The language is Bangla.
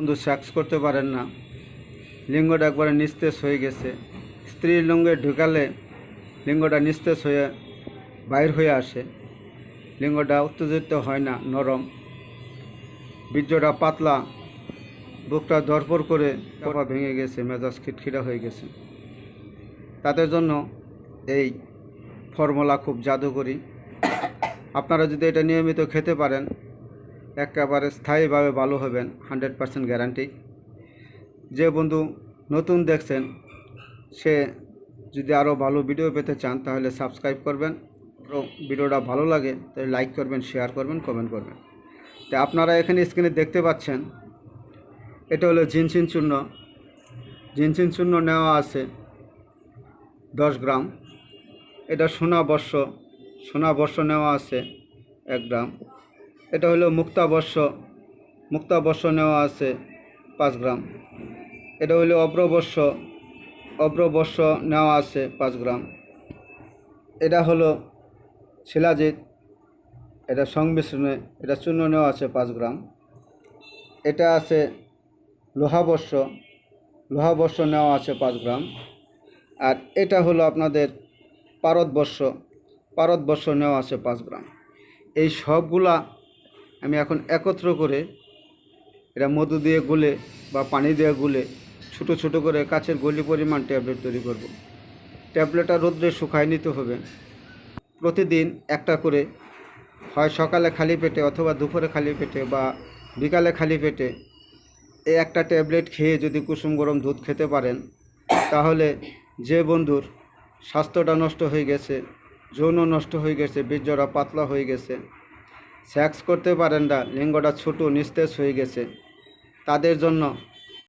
বন্ধু সেক্স করতে পারেন না। লিঙ্গটা একবারে নিস্তেজ হয়ে গেছে। স্ত্রীর লিঙ্গে ঢুকালে লিঙ্গটা নিস্তেজ হয়ে বাইর হয়ে আসে। লিঙ্গটা উত্তেজিত হয় না, নরম। বীর্যটা পাতলা, বুকটা দরপর করে চাপা ভেঙে গেছে, মেজাজ খিটখিটা হয়ে গেছে। তাদের জন্য এই ফর্মুলা খুব জাদুকরি। আপনারা যদি এটা নিয়মিত খেতে পারেন একেবারে স্থায়ীভাবে ভালো হবেন, হান্ড্রেড পারসেন্ট গ্যারান্টি। যে বন্ধু নতুন দেখছেন, সে যদি আরও ভালো ভিডিও পেতে চান, তাহলে সাবস্ক্রাইব করবেন। ভিডিওটা ভালো লাগে, তাহলে লাইক করবেন, শেয়ার করবেন, কমেন্ট করবেন। তো আপনারা এখানে স্ক্রিনে দেখতে পাচ্ছেন, এটা হলো জিনসিন চূর্ণ। জিনসিন চূর্ণ নেওয়া আছে দশ গ্রাম। এটা সোনা বর্ষ সোনা বর্ষ নেওয়া আছে এক গ্রাম। এটা হলো মুক্তাবর্ষ। মুক্তাবর্ষ নেওয়া আছে পাঁচ গ্রাম। এটা হলো অব্রবর্ষ। অব্রবর্ষ নেওয়া আছে পাঁচ গ্রাম। এটা হলো শিলাজিৎ। এটা সংমিশ্রণে, এটা চূর্ণ নেওয়া আছে পাঁচ গ্রাম। এটা আছে লোহাবর্ষ। লোহাবর্ষ নেওয়া আছে পাঁচ গ্রাম। আর এটা হলো আপনাদের পারতবর্ষ পারতবর্ষ নেওয়া আছে পাঁচ গ্রাম। এই সবগুলা আমি এখন একত্র করে এটা মধু দিয়ে গুলে বা পানি দিয়ে গুলে ছোট ছোট করে কাছের গলি পরিমাণ ট্যাবলেট তৈরি করব। ট্যাবলেটটা রোদ্রে শুকায় নিতে হবে প্রতিদিন একটা করে, হয় সকালে খালি পেটে অথবা দুপুরে খালি পেটে বা বিকালে খালি পেটে এই একটা ট্যাবলেট খেয়ে যদি কুসুম গরম দুধ খেতে পারেন, তাহলে যে বন্ধুর স্বাস্থ্যটা নষ্ট হয়ে গেছে, যৌন নষ্ট হয়ে গেছে, বীর্যটা পাতলা হয়ে গেছে সেক্স করতে পারেন না লিঙ্গটা ছোটো নিস্তেজ হয়ে গেছে। তাদের জন্য